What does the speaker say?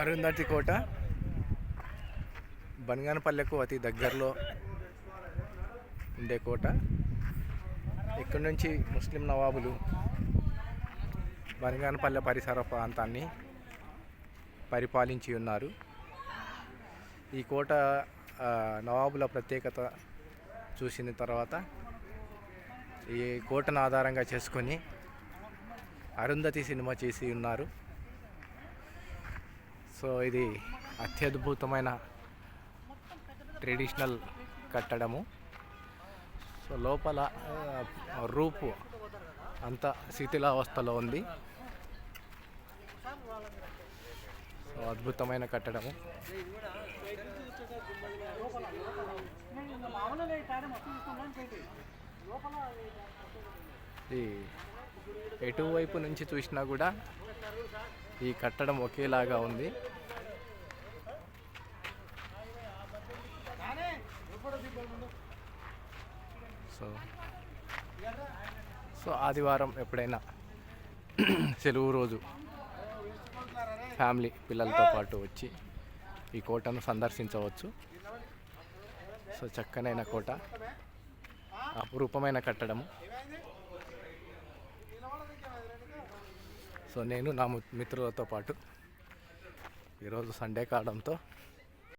అరుంధతి కోట. బనగానపల్లెకు అతి దగ్గరలో ఉండే కోట. ఇక్కడ నుంచి ముస్లిం నవాబులు బనగానపల్లె పరిసర ప్రాంతాన్ని పరిపాలించి ఉన్నారు. ఈ కోట నవాబుల ప్రత్యేకత చూసిన తర్వాత ఈ కోటను ఆధారంగా చేసుకొని అరుంధతి సినిమా చేసి ఉన్నారు. సో ఇది అత్యద్భుతమైన ట్రెడిషనల్ కట్టడము. సో లోపల రూపు అంత శిథిలావస్థలో ఉంది. సో అద్భుతమైన కట్టడము. ఈ ఎటువైపు నుంచి చూసినా కూడా ఈ కట్టడం ఒకేలాగా ఉంది. సో సో ఆదివారం ఎప్పుడైనా సెలవు రోజు ఫ్యామిలీ పిల్లలతో పాటు వచ్చి ఈ కోటను సందర్శించవచ్చు. సో చక్కనైన కోట అపురూపమైన కట్టడము. సో నేను నా మిత్రులతో పాటు ఈరోజు సండే కావడంతో